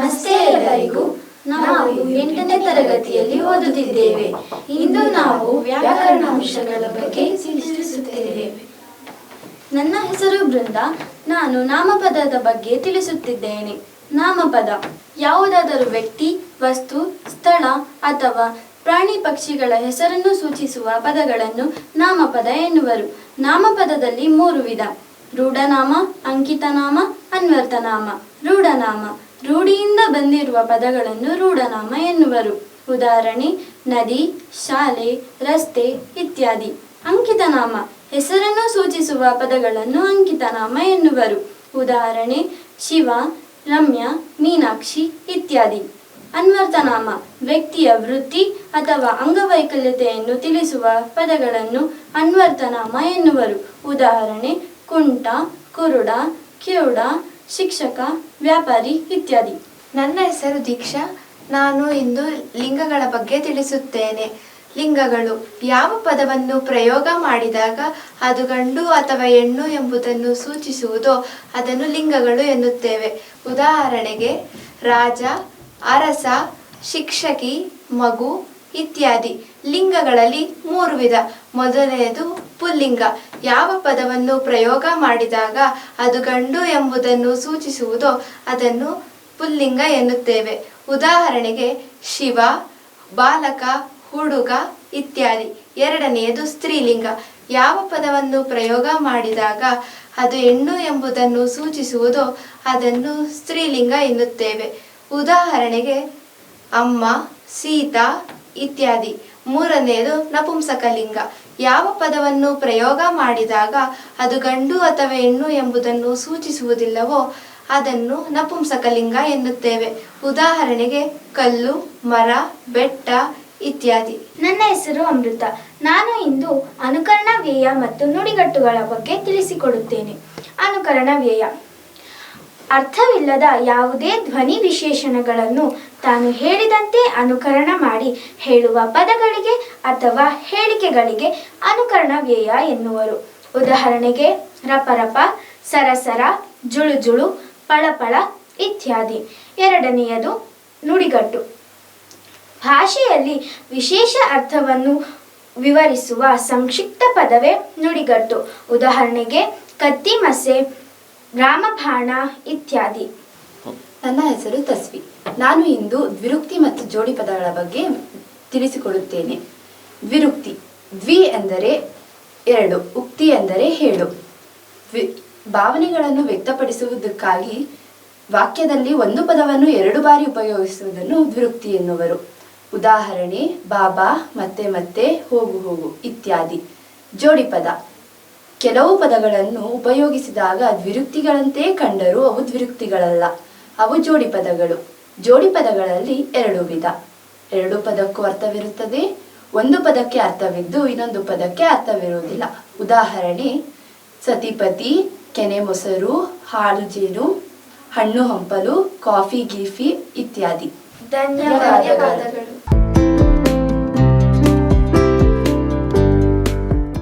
ನಮಸ್ತೆ ಎಲ್ಲರಿಗೂ. ನಾವು ಎಂಟನೇ ತರಗತಿಯಲ್ಲಿ ಓದುತ್ತಿದ್ದೇವೆ. ಇಂದು ನಾವು ವ್ಯಾಕರಣಾಂಶಗಳ ಬಗ್ಗೆ ತಿಳಿಸುತ್ತೇವೆ ನನ್ನ ಹೆಸರು ಬೃಂದ. ನಾನು ನಾಮಪದದ ಬಗ್ಗೆ ತಿಳಿಸುತ್ತಿದ್ದೇನೆ. ನಾಮಪದ ಯಾವುದಾದರೂ ವ್ಯಕ್ತಿ, ವಸ್ತು, ಸ್ಥಳ ಅಥವಾ ಪ್ರಾಣಿ ಪಕ್ಷಿಗಳ ಹೆಸರನ್ನು ಸೂಚಿಸುವ ಪದಗಳನ್ನು ನಾಮಪದ ಎನ್ನುವರು. ನಾಮಪದದಲ್ಲಿ ಮೂರು ವಿಧ. ರೂಢನಾಮ, ಅಂಕಿತನಾಮ ಅನ್ವರ್ಥನಾಮ ರೂಢನಾಮ. ರೂಢಿಯಿಂದ ಬಂದಿರುವ ಪದಗಳನ್ನು ರೂಢನಾಮ ಎನ್ನುವರು. ಉದಾಹರಣೆ, ನದಿ, ಶಾಲೆ, ರಸ್ತೆ ಇತ್ಯಾದಿ. ಅಂಕಿತನಾಮ ಹೆಸರನ್ನು ಸೂಚಿಸುವ ಪದಗಳನ್ನು ಅಂಕಿತನಾಮ ಎನ್ನುವರು. ಉದಾಹರಣೆ, ಶಿವ, ರಮ್ಯ, ಮೀನಾಕ್ಷಿ ಇತ್ಯಾದಿ. ಅನ್ವರ್ಥನಾಮ ವ್ಯಕ್ತಿಯ ವೃತ್ತಿ ಅಥವಾ ಅಂಗವೈಕಲ್ಯತೆಯನ್ನು ತಿಳಿಸುವ ಪದಗಳನ್ನು ಅನ್ವರ್ಥನಾಮ ಎನ್ನುವರು. ಉದಾಹರಣೆ, ಕುಂಟ, ಕುರುಡ ಕಿರುಡ ಶಿಕ್ಷಕ, ವ್ಯಾಪಾರಿ ಇತ್ಯಾದಿ. ನನ್ನ ಹೆಸರು ದೀಕ್ಷಾ. ನಾನು ಇಂದು ಲಿಂಗಗಳ ಬಗ್ಗೆ ತಿಳಿಸುತ್ತೇನೆ. ಲಿಂಗಗಳು ಯಾವ ಪದವನ್ನು ಪ್ರಯೋಗ ಮಾಡಿದಾಗ ಅದು ಗಂಡು ಅಥವಾ ಹೆಣ್ಣು ಎಂಬುದನ್ನು ಸೂಚಿಸುವುದೋ ಅದನ್ನು ಲಿಂಗಗಳು ಎನ್ನುತ್ತೇವೆ. ಉದಾಹರಣೆಗೆ, ರಾಜ, ಅರಸ, ಶಿಕ್ಷಕಿ, ಮಗು ಇತ್ಯಾದಿ. ಲಿಂಗಗಳಲ್ಲಿ ಮೂರು ವಿಧ. ಮೊದಲನೆಯದು ಪುಲ್ಲಿಂಗ. ಯಾವ ಪದವನ್ನು ಪ್ರಯೋಗ ಮಾಡಿದಾಗ ಅದು ಗಂಡು ಎಂಬುದನ್ನು ಸೂಚಿಸುವುದೋ ಅದನ್ನು ಪುಲ್ಲಿಂಗ ಎನ್ನುತ್ತೇವೆ. ಉದಾಹರಣೆಗೆ ಶಿವ, ಬಾಲಕ, ಹುಡುಗ ಇತ್ಯಾದಿ. ಎರಡನೆಯದು ಸ್ತ್ರೀಲಿಂಗ. ಯಾವ ಪದವನ್ನು ಪ್ರಯೋಗ ಮಾಡಿದಾಗ ಅದು ಹೆಣ್ಣು ಎಂಬುದನ್ನು ಸೂಚಿಸುವುದೋ ಅದನ್ನು ಸ್ತ್ರೀಲಿಂಗ ಎನ್ನುತ್ತೇವೆ. ಉದಾಹರಣೆಗೆ ಅಮ್ಮ, ಸೀತಾ ಇತ್ಯಾದಿ. ಮೂರನೆಯದು ನಪುಂಸಕಲಿಂಗ. ಯಾವ ಪದವನ್ನು ಪ್ರಯೋಗ ಮಾಡಿದಾಗ ಅದು ಗಂಡು ಅಥವಾ ಹೆಣ್ಣು ಎಂಬುದನ್ನು ಸೂಚಿಸುವುದಿಲ್ಲವೋ ಅದನ್ನು ನಪುಂಸಕಲಿಂಗ ಎನ್ನುತ್ತೇವೆ. ಉದಾಹರಣೆಗೆ ಕಲ್ಲು, ಮರ, ಬೆಟ್ಟ ಇತ್ಯಾದಿ. ನನ್ನ ಹೆಸರು ಅಮೃತ. ನಾನು ಇಂದು ಅನುಕರಣ ವ್ಯಯ ಮತ್ತು ನುಡಿಗಟ್ಟುಗಳ ಬಗ್ಗೆ ತಿಳಿಸಿಕೊಡುತ್ತೇನೆ. ಅನುಕರಣ ವ್ಯಯ ಅರ್ಥವಿಲ್ಲದ ಯಾವುದೇ ಧ್ವನಿ ವಿಶೇಷಣಗಳನ್ನು ತಾನು ಹೇಳಿದಂತೆ ಅನುಕರಣ ಮಾಡಿ ಹೇಳುವ ಪದಗಳಿಗೆ ಅಥವಾ ಹೇಳಿಕೆಗಳಿಗೆ ಅನುಕರಣ ವ್ಯಯ ಎನ್ನುವರು. ಉದಾಹರಣೆಗೆ, ರಪರಪ, ಸರಸರ, ಜುಳುಜುಳು, ಪಳಪಳ ಇತ್ಯಾದಿ. ಎರಡನೆಯದು, ನುಡಿಗಟ್ಟು. ಭಾಷೆಯಲ್ಲಿ ವಿಶೇಷ ಅರ್ಥವನ್ನು ವಿವರಿಸುವ ಸಂಕ್ಷಿಪ್ತ ಪದವೇ ನುಡಿಗಟ್ಟು. ಉದಾಹರಣೆಗೆ, ಕತ್ತಿ ಮಸೆ ರಾಮಬಾಣ ಇತ್ಯಾದಿ. ನನ್ನ ಹೆಸರು ತಸ್ವಿ. ನಾನು ಇಂದು ದ್ವಿರುಕ್ತಿ ಮತ್ತು ಜೋಡಿ ಪದಗಳ ಬಗ್ಗೆ ತಿಳಿಸಿಕೊಡುತ್ತೇನೆ. ದ್ವಿರುಕ್ತಿ, ದ್ವಿ ಎಂದರೆ ಎರಡು, ಉಕ್ತಿ ಎಂದರೆ ಹೇಳು. ಭಾವನೆಗಳನ್ನು ವ್ಯಕ್ತಪಡಿಸುವುದಕ್ಕಾಗಿ ವಾಕ್ಯದಲ್ಲಿ ಒಂದು ಪದವನ್ನು ಎರಡು ಬಾರಿ ಉಪಯೋಗಿಸುವುದನ್ನು ದ್ವಿರುಕ್ತಿ ಎನ್ನುವರು. ಉದಾಹರಣೆ, ಬಾಬಾ, ಮತ್ತೆ ಮತ್ತೆ, ಹೋಗು ಹೋಗು, ಇತ್ಯಾದಿ. ಜೋಡಿ ಪದ. ಕೆಲವು ಪದಗಳನ್ನು ಉಪಯೋಗಿಸಿದಾಗ ದ್ವಿರುಕ್ತಿಗಳಂತೆ ಕಂಡರೂ ಅವು ದ್ವಿರುಕ್ತಿಗಳಲ್ಲ. ಅವು ಜೋಡಿ ಪದಗಳು. ಜೋಡಿ ಪದಗಳಲ್ಲಿ ಎರಡು ವಿಧ. ಎರಡು ಪದಕ್ಕೂ ಅರ್ಥವಿರುತ್ತದೆ. ಒಂದು ಪದಕ್ಕೆ ಅರ್ಥವಿದ್ದು ಇನ್ನೊಂದು ಪದಕ್ಕೆ ಅರ್ಥವಿರುವುದಿಲ್ಲ. ಉದಾಹರಣೆ ಸತಿಪತಿ ಕೆನೆ ಮೊಸರು ಹಾಲು ಜೇನು ಹಣ್ಣು ಹಂಪಲು ಕಾಫಿ ಗೀಫಿ ಇತ್ಯಾದಿ. ಧನ್ಯವಾದಗಳು.